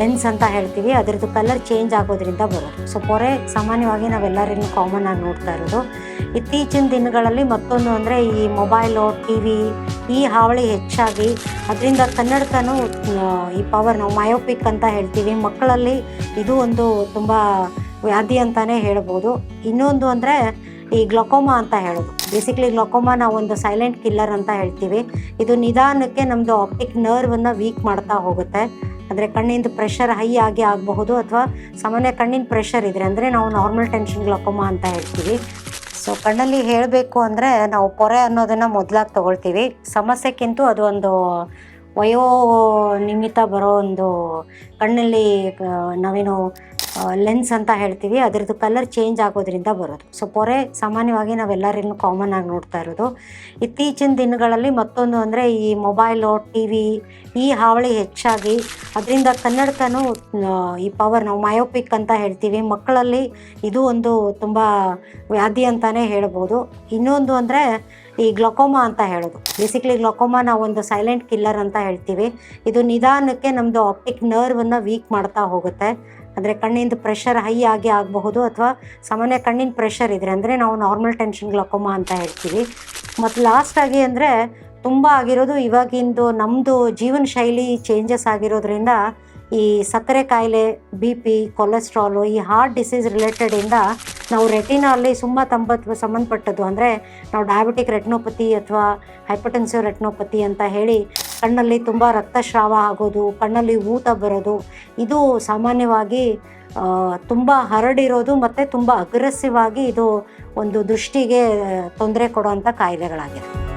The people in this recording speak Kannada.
ಲೆನ್ಸ್ ಅಂತ ಹೇಳ್ತೀವಿ. ಅದರದ್ದು ಕಲರ್ ಚೇಂಜ್ ಆಗೋದ್ರಿಂದ ಬರೋದು ಸೊ ಪೊರೆ ಸಾಮಾನ್ಯವಾಗಿ ನಾವೆಲ್ಲರೂ ಕಾಮನ್ ಆಗಿ ನೋಡ್ತಾ ಇರೋದು. ಇತ್ತೀಚಿನ ದಿನಗಳಲ್ಲಿ ಮತ್ತೊಂದು ಅಂದರೆ ಈ ಮೊಬೈಲು ಟಿ ವಿ ಈ ಹಾವಳಿ ಹೆಚ್ಚಾಗಿ ಅದರಿಂದ ಕನ್ನಡಕನೂ ಈ ಪವರ್ ನಾವು ಮಯೋಪಿಕ್ ಅಂತ ಹೇಳ್ತೀವಿ. ಮಕ್ಕಳಲ್ಲಿ ಇದು ಒಂದು ತುಂಬ ವ್ಯಾಧಿ ಅಂತಲೇ ಹೇಳ್ಬೋದು. ಇನ್ನೊಂದು ಅಂದರೆ ಈ ಗ್ಲೊಕೋಮಾ ಅಂತ ಹೇಳೋದು. ಬೇಸಿಕಲಿ ಗ್ಲೊಕೋಮಾ ನಾವು ಒಂದು ಸೈಲೆಂಟ್ ಕಿಲ್ಲರ್ ಅಂತ ಹೇಳ್ತೀವಿ. ಇದು ನಿಧಾನಕ್ಕೆ ನಮ್ಮದು ಆಪ್ಟಿಕ್ ನರ್ವನ್ನು ವೀಕ್ ಮಾಡ್ತಾ ಹೋಗುತ್ತೆ. ಅಂದರೆ ಕಣ್ಣಿಂದ ಪ್ರೆಷರ್ ಹೈ ಆಗಿ ಆಗಬಹುದು ಅಥವಾ ಸಾಮಾನ್ಯ ಕಣ್ಣಿನ ಪ್ರೆಷರ್ ಇದ್ರೆ, ಅಂದರೆ ನಾವು ನಾರ್ಮಲ್ ಟೆನ್ಷನ್ ಗ್ಲೊಕೋಮಾ ಅಂತ ಹೇಳ್ತೀವಿ. ಸೊ ಕಣ್ಣಲ್ಲಿ ಹೇಳಬೇಕು ಅಂದರೆ ನಾವು ಪೊರೆ ಅನ್ನೋದನ್ನು ಮೊದಲಾಗಿ ತಗೊಳ್ತೀವಿ. ಸಮಸ್ಯೆಕ್ಕಿಂತ ಅದು ಒಂದು ವಯೋ ನಿಮಿತ್ತ ಬರೋ ಒಂದು ಕಣ್ಣಲ್ಲಿ ನಾವೇನು ಲೆನ್ಸ್ ಅಂತ ಹೇಳ್ತೀವಿ, ಅದರದ್ದು ಕಲರ್ ಚೇಂಜ್ ಆಗೋದ್ರಿಂದ ಬರೋದು. ಸೊ ಪೊರೆ ಸಾಮಾನ್ಯವಾಗಿ ನಾವೆಲ್ಲರೂ ಕಾಮನ್ ಆಗಿ ನೋಡ್ತಾ ಇರೋದು. ಇತ್ತೀಚಿನ ದಿನಗಳಲ್ಲಿ ಮತ್ತೊಂದು ಅಂದರೆ ಈ ಮೊಬೈಲು ಟಿ ವಿ ಈ ಹಾವಳಿ ಹೆಚ್ಚಾಗಿ ಅದರಿಂದ ಕನ್ನಡಕನೂ ಈ ಪವರ್ ನಾವು ಮಯೋಪಿಕ್ ಅಂತ ಹೇಳ್ತೀವಿ. ಮಕ್ಕಳಲ್ಲಿ ಇದು ಒಂದು ತುಂಬ ವ್ಯಾಧಿ ಅಂತಲೇ ಹೇಳ್ಬೋದು. ಇನ್ನೊಂದು ಅಂದರೆ ಈ ಗ್ಲೋಕೋಮಾ ಅಂತ ಹೇಳೋದು. ಬೇಸಿಕ್ಲಿ ಗ್ಲೋಕೋಮಾ ನಾವು ಒಂದು ಸೈಲೆಂಟ್ ಕಿಲ್ಲರ್ ಅಂತ ಹೇಳ್ತೀವಿ. ಇದು ನಿಧಾನಕ್ಕೆ ನಮ್ಮದು ಆಪ್ಟಿಕ್ ನರ್ವನ್ನು ವೀಕ್ ಮಾಡ್ತಾ ಹೋಗುತ್ತೆ. ಅಂದರೆ ಕಣ್ಣಿಂದ ಪ್ರೆಷರ್ ಹೈ ಆಗಿ ಆಗಬಹುದು ಅಥವಾ ಸಾಮಾನ್ಯ ಕಣ್ಣಿನ ಪ್ರೆಷರ್ ಇದ್ರೆ, ಅಂದರೆ ನಾವು ನಾರ್ಮಲ್ ಟೆನ್ಷನ್ ಗ್ಲೋಕೋಮಾ ಅಂತ ಹೇಳ್ತೀವಿ. ಮತ್ತು ಲಾಸ್ಟಾಗಿ ಅಂದರೆ ತುಂಬ ಆಗಿರೋದು ಇವಾಗಿಂದು ನಮ್ಮದು ಜೀವನ ಶೈಲಿ ಚೇಂಜಸ್ ಆಗಿರೋದ್ರಿಂದ ಈ ಸಕ್ಕರೆ ಕಾಯಿಲೆ ಬಿ ಪಿ ಕೊಲೆಸ್ಟ್ರಾಲು ಈ ಹಾರ್ಟ್ ಡಿಸೀಸ್ ರಿಲೇಟೆಡಿಂದ ನಾವು ರೆಟಿನಲ್ಲಿ ತುಂಬ ತಂಬತ್ತು ಸಂಬಂಧಪಟ್ಟದ್ದು. ಅಂದರೆ ನಾವು ಡಯಾಬಿಟಿಕ್ ರೆಟ್ನೋಪತಿ ಅಥವಾ ಹೈಪಟೆನ್ಸಿವ್ ರೆಟ್ನೋಪತಿ ಅಂತ ಹೇಳಿ ಕಣ್ಣಲ್ಲಿ ತುಂಬ ರಕ್ತಸ್ರಾವ ಆಗೋದು, ಕಣ್ಣಲ್ಲಿ ಊತ ಬರೋದು, ಇದು ಸಾಮಾನ್ಯವಾಗಿ ತುಂಬ ಹರಡಿರೋದು ಮತ್ತು ತುಂಬ ಅಗ್ರೆಸಿವ್ ಆಗಿ ಇದು ಒಂದು ದೃಷ್ಟಿಗೆ ತೊಂದರೆ ಕೊಡುವಂಥ ಕಾಯಿಲೆಗಳಾಗಿದೆ